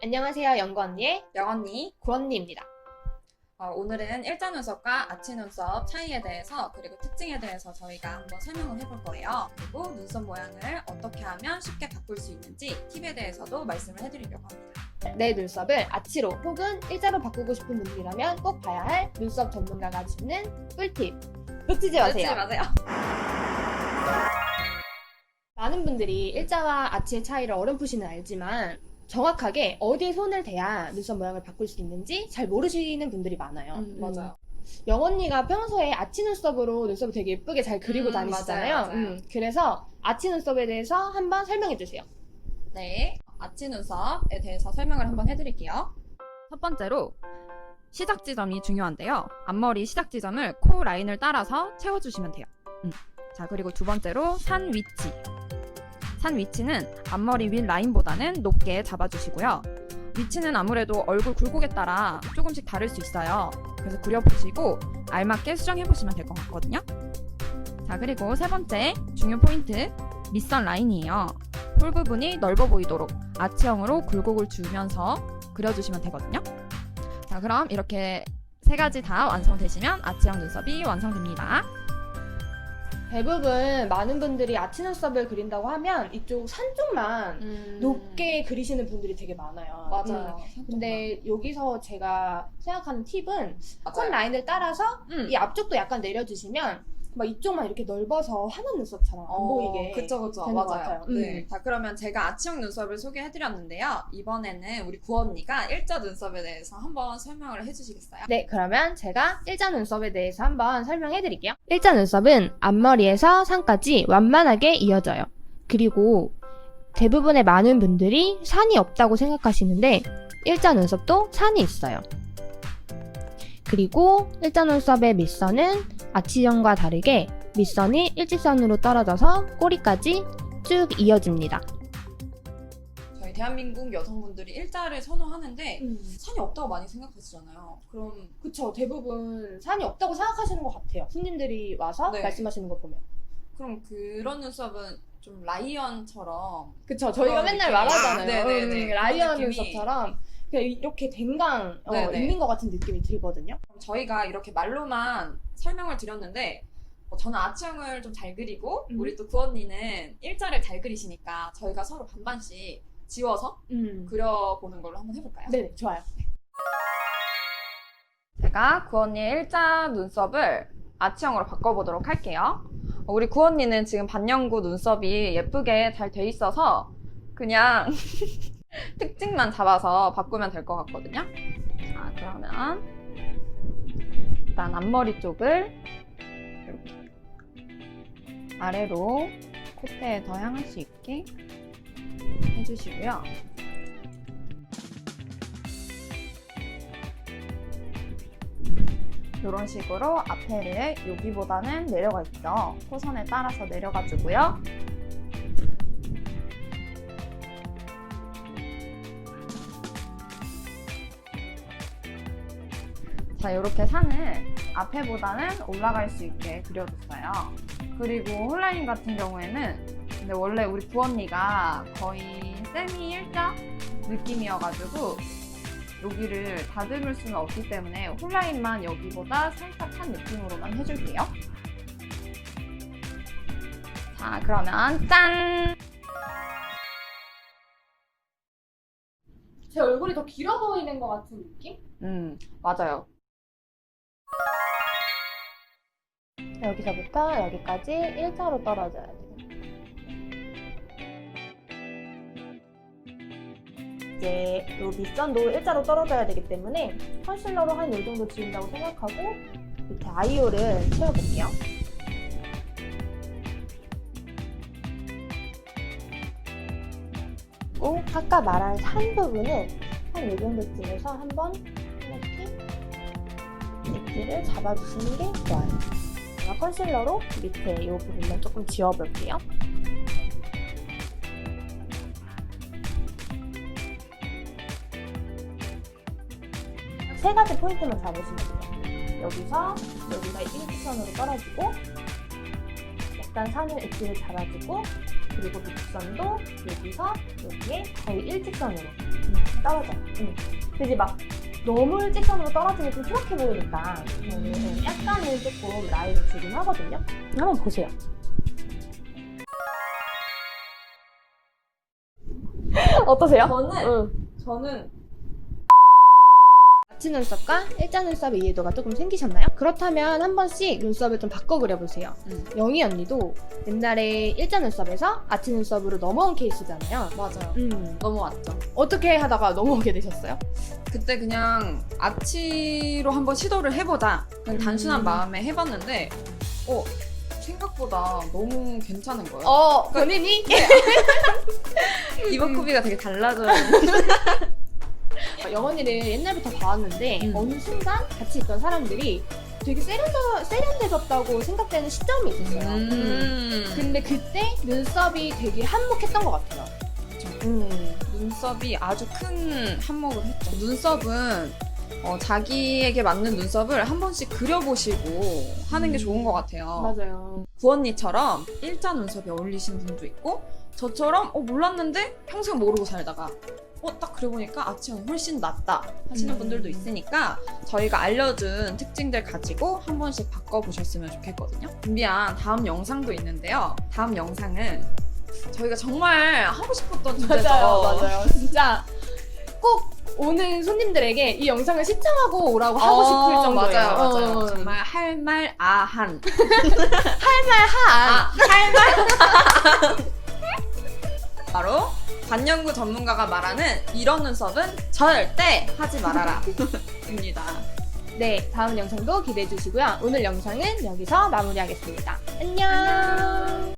안녕하세요, 연구 언니의 영언니 구언니입니다. 어, 오늘은 일자 눈썹과 아치 눈썹 차이에 대해서 그리고 특징에 대해서 저희가 한번 설명을 해볼 거예요. 그리고 눈썹 모양을 어떻게 하면 쉽게 바꿀 수 있는지 팁에 대해서도 말씀을 해드리려고 합니다. 내 눈썹을 아치로 혹은 일자로 바꾸고 싶은 분들이라면 꼭 봐야 할 눈썹 전문가가 짚는 꿀팁. 놓치지 마세요. 맞아요. 많은 분들이 일자와 아치의 차이를 어렴풋이는 알지만 정확하게 어디에 손을 대야 눈썹 모양을 바꿀 수 있는지 잘 모르시는 분들이 많아요. 음, 맞아요. 영언니가 평소에 아치 눈썹으로 눈썹을 되게 예쁘게 잘 그리고 음, 다니시잖아요. 맞아요, 맞아요. 음, 그래서 아치 눈썹에 대해서 한번 설명해 주세요. 네, 아치 눈썹에 대해서 설명을 한번 해드릴게요. 첫 번째로 시작 지점이 중요한데요. 앞머리 시작 지점을 코 라인을 따라서 채워주시면 돼요. 음. 자, 그리고 두 번째로 산 위치. 산 위치는 앞머리 윗 라인보다는 높게 잡아주시고요. 위치는 아무래도 얼굴 굴곡에 따라 조금씩 다를 수 있어요. 그래서 그려보시고 알맞게 수정해보시면 될 것 같거든요. 자, 그리고 세 번째 중요 포인트, 밑선 라인이에요. 홀 부분이 넓어 보이도록 아치형으로 굴곡을 주면서 그려주시면 되거든요. 자, 그럼 이렇게 세 가지 다 완성되시면 아치형 눈썹이 완성됩니다. 대부분 많은 분들이 아치 눈썹을 그린다고 하면 이쪽 산 쪽만 높게 그리시는 분들이 되게 많아요. 음. 맞아요. 음, 근데 여기서 제가 생각하는 팁은 컷 맞아요. 라인을 따라서 음. 이 앞쪽도 약간 내려주시면 막 이쪽만 이렇게 넓어서 하얀 눈썹처럼 안 보이게 어, 그쵸, 그쵸. 되는 것 맞아요. 같아요. 네. 음. 자, 그러면 제가 아치형 눈썹을 소개해드렸는데요. 이번에는 우리 구언니가 일자 눈썹에 대해서 한번 설명을 해주시겠어요? 네, 그러면 제가 일자 눈썹에 대해서 한번 설명해 드릴게요. 일자 눈썹은 앞머리에서 상까지 완만하게 이어져요. 그리고 대부분의 많은 분들이 산이 없다고 생각하시는데 일자 눈썹도 산이 있어요. 그리고 일자 눈썹의 밑선은 아치형과 다르게 밑선이 일직선으로 떨어져서 꼬리까지 쭉 이어집니다. 저희 대한민국 여성분들이 일자를 선호하는데 산이 없다고 많이 생각하시잖아요. 그럼 그쵸, 대부분 산이 없다고 생각하시는 것 같아요. 손님들이 와서 네. 말씀하시는 거 보면. 그럼 그런 눈썹은 좀 라이언처럼 그쵸, 저희가 그런 맨날 느낌이- 말하잖아요. 네네네. 음, 라이언 그런 느낌이- 눈썹처럼 그냥 이렇게 댕강 어, 네네. 있는 것 같은 느낌이 들거든요. 저희가 이렇게 말로만 설명을 드렸는데 어, 저는 아치형을 좀 잘 그리고 음. 우리 또 구언니는 일자를 잘 그리시니까 저희가 서로 반반씩 지워서 음. 그려보는 걸로 한번 해볼까요? 네네, 좋아요. 제가 구언니의 일자 눈썹을 아치형으로 바꿔보도록 할게요. 어, 우리 구언니는 지금 반영구 눈썹이 예쁘게 잘 돼 있어서 그냥 특징만 잡아서 바꾸면 될 것 같거든요. 자, 그러면 일단 앞머리 쪽을 이렇게 아래로 콧대에 더 향할 수 있게 해주시고요. 이런 식으로 앞에를 여기보다는 내려가 있죠. 호선에 따라서 내려가지고요. 자, 이렇게 산을 앞에보다는 올라갈 수 있게 그려줬어요. 그리고 홀라인 같은 경우에는 근데 원래 우리 부언니가 거의 세미 일자 느낌이어가지고 여기를 다듬을 수는 없기 때문에 홀라인만 여기보다 살짝 한 느낌으로만 해줄게요. 자, 그러면 짠! 제 얼굴이 더 길어 보이는 것 같은 느낌? 음, 맞아요. 여기서부터 여기까지 일자로 떨어져야 돼요. 이제 이 밑선도 일자로 떨어져야 되기 때문에 컨실러로 한이 정도 지운다고 생각하고 밑에 아이오를 채워볼게요. 그리고 아까 말한 산 부분은 한이 정도쯤에서 한번 이렇게 엣지를 잡아주시는 게 좋아요. 제가 컨실러로 밑에 이 부분만 조금 지워볼게요. 세 가지 포인트만 잡으시면 돼요. 여기서 여기가 일직선으로 떨어지고 약간 산을 엣지를 잡아주고 그리고 밑선도 여기서 여기에 거의 일직선으로 음, 떨어져요. 음. 근데 막 너무 일직선으로 떨어지면 좀 추락해 보이니까 저는 약간은 조금 라인을 주긴 하거든요. 한번 보세요. 어떠세요? 저는 응. 저는 아치 눈썹과 일자 눈썹의 이해도가 조금 생기셨나요? 그렇다면 한 번씩 눈썹을 좀 바꿔 그려보세요. 음. 영희 언니도 옛날에 일자 눈썹에서 아치 눈썹으로 넘어온 케이스잖아요. 맞아요. 음. 넘어왔죠. 어떻게 하다가 넘어오게 되셨어요? 그때 그냥 아치로 한번 시도를 해보자. 그냥 단순한 음. 마음에 해봤는데, 어, 생각보다 너무 괜찮은 거예요. 어, 본인이? 이목구비가 되게 달라져요. 영언니를 옛날부터 봐왔는데 음. 어느 순간 같이 있던 사람들이 되게 세련져, 세련돼졌다고 생각되는 시점이 있었어요. 음. 음. 근데 그때 눈썹이 되게 한몫했던 것 같아요. 음. 눈썹이 아주 큰 한몫을 했죠. 눈썹은 어, 자기에게 맞는 눈썹을 한 번씩 그려보시고 하는 게 음. 좋은 것 같아요. 맞아요. 구언니처럼 일자 눈썹이 어울리시는 분도 있고 저처럼 어 몰랐는데 평생 모르고 살다가 어 딱 그려보니까 아치형이 훨씬 낫다 하시는 음. 분들도 있으니까 저희가 알려준 특징들 가지고 한 번씩 바꿔보셨으면 좋겠거든요. 준비한 다음 영상도 있는데요. 다음 영상은 저희가 정말 하고 싶었던 주제죠. 맞아요, 맞아요. 진짜 꼭 오는 손님들에게 이 영상을 시청하고 오라고 하고 싶을 어, 정도예요. 맞아요, 맞아요. 어. 정말 할 말 아한. 한. 아, 할 말. 바로 반영구 전문가가 말하는 이런 눈썹은 절대 하지 말아라. 입니다. 네, 다음 영상도 기대해 주시고요. 오늘 영상은 여기서 마무리하겠습니다. 안녕.